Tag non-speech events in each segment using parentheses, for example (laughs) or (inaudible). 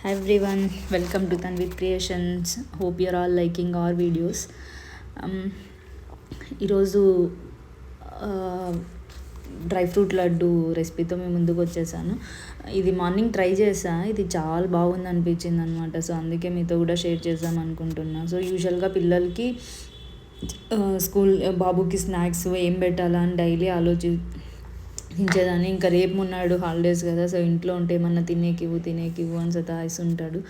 Hi everyone, welcome to Tanvit Creations. Hope you're all liking our videos. Videos ఈరోజు dry fruit laddu రెసిపీతో మేము ముందుకు వచ్చేసాను ఇది మార్నింగ్ ట్రై చేసా ఇది చాలా బాగుంది అనిపించింది అనమాట సో అందుకే మీతో కూడా షేర్ చేద్దాం అనుకుంటున్నా సో యూజువల్గా పిల్లలకి స్కూల్ బాబుకి స్నాక్స్ ఏం పెట్టాలా అని డైలీ ఆలోచి ఇంచేదాన్ని ఇంకా రేపు ఉన్నాడు హాలిడేస్ కదా సో ఇంట్లో ఉంటే ఏమన్నా తినేకివ్వు తినేకివ్వు అని సతాయిస్తుంటాడు.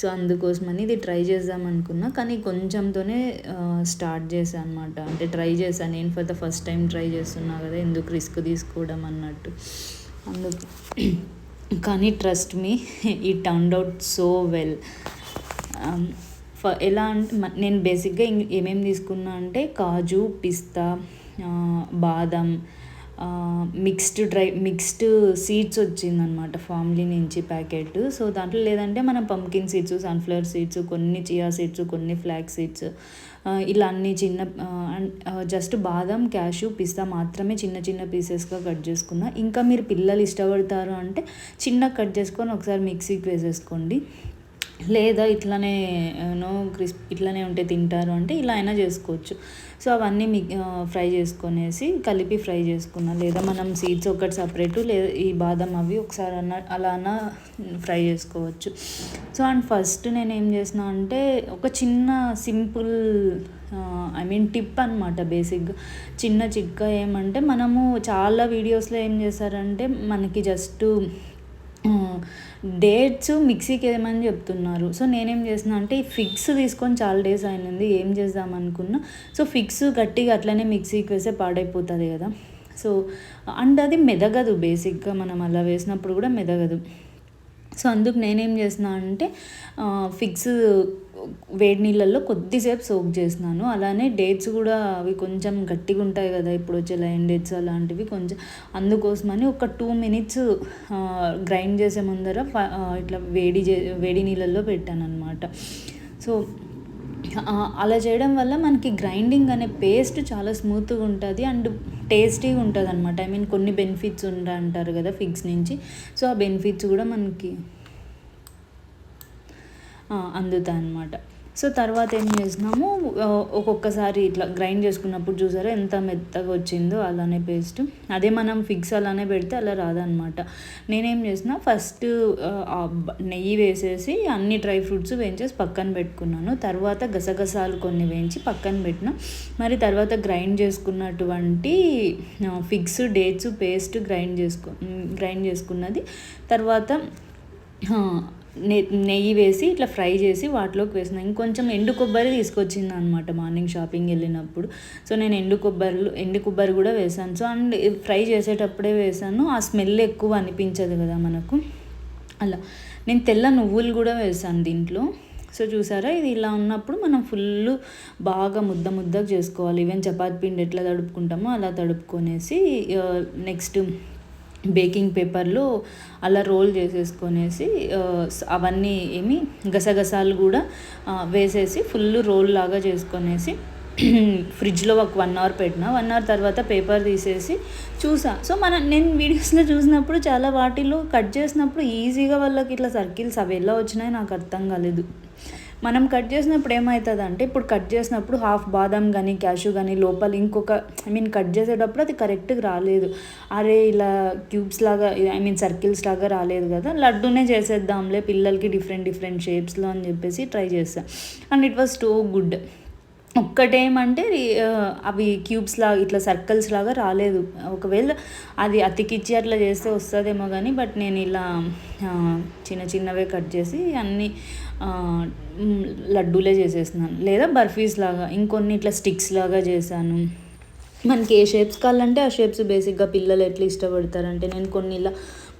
సో అందుకోసమని ఇది ట్రై చేద్దాం అనుకున్నా. కానీ కొంచెంతోనే స్టార్ట్ చేశాను అనమాట అంటే ట్రై చేశాను నేను for the first time try చేస్తున్నా కదా ఎందుకు రిస్క్ తీసుకోవడం అన్నట్టు. అందుకు. కానీ ట్రస్ట్ మీ ఈ టర్న్ అవుట్ సో వెల్ ఎలా అంటే నేను బేసిక్గా ఏమేమి తీసుకున్నా అంటే కాజు పిస్తా బాదం మిక్స్డ్ డ్రై మిక్స్డ్ సీడ్స్ వచ్చిందనమాట ఫామ్లీ నుంచి ప్యాకెట్ సో దాంట్లో లేదంటే మనం పంకిన్ సీడ్స్ సన్ఫ్లవర్ సీడ్స్ కొన్ని చియా సీడ్స్ కొన్ని ఫ్లాక్ సీడ్స్ ఇలా అన్ని చిన్న జస్ట్ బాదం క్యాషు పిస్తా మాత్రమే చిన్న చిన్న పీసెస్గా కట్ చేసుకున్నా. ఇంకా మీరు పిల్లలు ఇష్టపడతారు అంటే చిన్న కట్ చేసుకొని ఒకసారి మిక్సీకి వేసేసుకోండి. లేదా ఇట్లానే నో క్రిస్ప్ ఇట్లానే ఉంటే తింటారు అంటే ఇలా అయినా చేసుకోవచ్చు. సో అవన్నీ మి ఫ్రై చేసుకొనేసి కలిపి ఫ్రై చేసుకున్నా లేదా మనం సీడ్స్ ఒకటి సపరేటు లేదా ఈ బాదం అవి ఒకసారి అన్న అలా అన్న ఫ్రై చేసుకోవచ్చు. సో అండ్ ఫస్ట్ నేను ఏం చేసిన అంటే ఒక చిన్న సింపుల్ ఐ మీన్ టిప్ అనమాట బేసిక్గా చిన్న చిక్క ఏమంటే మనము చాలా వీడియోస్లో ఏం చేస్తారంటే మనకి జస్ట్ డేట్స్ మిక్సీకి వేయమని చెప్తున్నారు. సో నేనేం చేసిన అంటే ఈ ఫిక్స్ తీసుకొని చాలా డేస్ అయినది ఏం చేద్దాం అనుకున్నా. సో ఫిక్స్ గట్టిగా అట్లనే మిక్సీకి వేస్తే పాడైపోతుంది కదా. సో అండ్ అది మెదగదు బేసిక్గా మనం అలా వేసినప్పుడు కూడా మెదగదు. సో అందుకు నేనేం చేసిన అంటే ఫిక్స్ వేడి నీళ్ళల్లో కొద్దిసేపు సోక్ చేసినాను అలానే డేట్స్ కూడా అవి కొంచెం గట్టిగా ఉంటాయి కదా ఇప్పుడు వచ్చే లైన్ డేట్స్ అలాంటివి కొంచెం. అందుకోసమని ఒక టూ మినిట్స్ గ్రైండ్ చేసే ముందర ఇట్లా వేడి చే వేడి నీళ్ళల్లో పెట్టాను అనమాట సో అలా చేయడం వల్ల మనకి గ్రైండింగ్ అనే పేస్ట్ చాలా స్మూత్గా ఉంటుంది అండ్ టేస్టీగా ఉంటుంది అనమాట ఐ మీన్ కొన్ని బెనిఫిట్స్ ఉంటాయి అంటారు కదా ఫిగ్స్ నుంచి. సో ఆ బెనిఫిట్స్ కూడా మనకి అందుతాయి అన్నమాట సో తర్వాత ఏం చేసినాము? ఒక్కొక్కసారి ఇట్లా గ్రైండ్ చేసుకున్నప్పుడు చూసారా ఎంత మెత్తగా వచ్చిందో అలానే పేస్ట్. అదే మనం ఫిక్స్ అలానే పెడితే అలా రాదనమాట నేనేం చేసిన ఫస్ట్ నెయ్యి వేసేసి అన్ని డ్రై ఫ్రూట్స్ వేయించేసి పక్కన పెట్టుకున్నాను. తర్వాత గసగసాలు కొన్ని వేయించి పక్కన పెట్టిన. మరి తర్వాత గ్రైండ్ చేసుకున్నటువంటి ఫిక్స్ డేట్స్ పేస్ట్ గ్రైండ్ చేసుకో గ్రైండ్ చేసుకున్నది. తర్వాత నెయ్యి వేసి ఇట్లా ఫ్రై చేసి వాటిలోకి వేసిన. ఇంకొంచెం ఎండు కొబ్బరి తీసుకొచ్చింది అనమాట మార్నింగ్ షాపింగ్ వెళ్ళినప్పుడు. సో నేను ఎండు కొబ్బరి ఎండు కొబ్బరి కూడా వేసాను. సో అండ్ ఫ్రై చేసేటప్పుడే వేసాను. ఆ స్మెల్ ఎక్కువ అనిపించదు కదా మనకు. అలా. నేను తెల్ల నువ్వులు కూడా వేసాను దీంట్లో. సో చూసారా? ఇది ఇలా ఉన్నప్పుడు మనం ఫుల్ బాగా ముద్ద ముద్దగా చేసుకోవాలి. ఈవెన్ చపాతి పిండి ఎట్లా తడుపుకుంటామో అలా తడుపుకొనేసి నెక్స్ట్ బేకింగ్ పేపర్లో అలా రోల్ చేసేసుకొనేసి అవన్నీ ఏమి గసగసాలు కూడా వేసేసి ఫుల్ రోల్ లాగా చేసుకొనేసి (clears throat) ఫ్రిడ్జ్లో ఒక వన్ అవర్ పెట్టిన వన్ అవర్ తర్వాత పేపర్ తీసేసి చూసా. సో మన నేను వీడియోస్లో చూసినప్పుడు చాలా వాటిలో కట్ చేసినప్పుడు ఈజీగా వాళ్ళకి ఇట్లా సర్కిల్స్ అవి ఎలా వచ్చినాయి నాకు అర్థం కాలేదు. మనం కట్ చేసినప్పుడు ఏమవుతుంది అంటే ఇప్పుడు కట్ చేసినప్పుడు హాఫ్ బాదం కానీ క్యాషు కానీ లోపల ఇంకొక ఐ మీన్ కట్ చేసేటప్పుడు అది కరెక్ట్గా రాలేదు. అరే ఇలా క్యూబ్స్ లాగా ఐ మీన్ సర్కిల్స్ లాగా రాలేదు కదా లడ్డూనే చేసేద్దాంలే పిల్లలకి డిఫరెంట్ డిఫరెంట్ షేప్స్లో అని చెప్పేసి ట్రై చేస్తాను and it was too good. ఒక్కటేమంటే అవి క్యూబ్స్ లాగా ఇట్లా సర్కిల్స్ లాగా రాలేదు. ఒకవేళ అది అతికిచ్చి అట్లా చేస్తే వస్తుందేమో కానీ బట్ నేను ఇలా చిన్న చిన్నవే కట్ చేసి అన్నీ లడ్డూలే చేసేసినాను. లేదా బర్ఫీస్ లాగా ఇంకొన్ని ఇట్లా స్టిక్స్ లాగా చేశాను. మనకి ఏ షేప్స్ కావాలంటే ఆ షేప్స్ బేసిక్గా పిల్లలు ఎట్లా ఇష్టపడతారంటే నేను కొన్ని ఇలా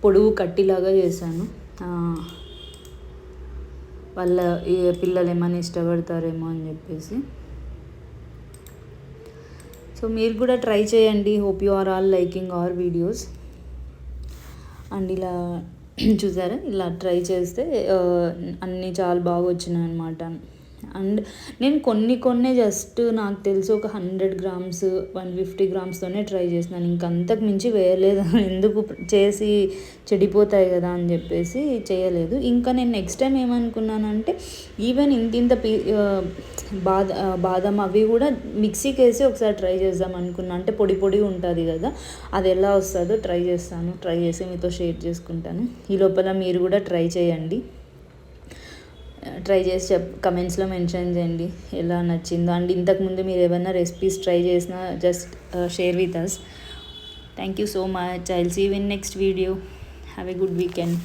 పొడువు కట్టిలాగా చేశాను. వాళ్ళ పిల్లలు ఏమైనా ఇష్టపడతారేమో అని చెప్పేసి. సో మీరు కూడా ట్రై చేయండి hope you are all liking our videos. And ఇలా (clears throat) చూసారా? ఇలా ట్రై చేస్తే అన్నీ చాలా బాగా వచ్చినాయి అనమాట అండ్ నేను కొన్ని కొన్ని జస్ట్ నాకు తెలిసి ఒక హండ్రెడ్ గ్రామ్స్ వన్ ఫిఫ్టీ గ్రామ్స్తోనే ట్రై చేసినాను. ఇంక అంతకు మించి వేయలేదు. (laughs) ఎందుకు చేసి చెడిపోతాయి కదా అని చెప్పేసి చేయలేదు. ఇంకా నేను నెక్స్ట్ టైం ఏమనుకున్నానంటే ఈవెన్ ఇంత ఇంత పీ బాద బాదం అవి కూడా మిక్సీకి వేసి ఒకసారి ట్రై చేద్దాం అనుకున్నా. అంటే పొడి పొడి ఉంటుంది కదా అది ఎలా వస్తుందో ట్రై చేస్తాను. ట్రై చేసి మీతో షేర్ చేసుకుంటాను. ఈ లోపల మీరు కూడా ట్రై చేయండి. ట్రై చేసి చెప్ కమెంట్స్లో మెన్షన్ చేయండి ఎలా నచ్చిందో. అండ్ ఇంతకుముందు మీరు ఏమైనా రెసిపీస్ ట్రై చేసినా just share with us thank you so much I'll see in next video have a good weekend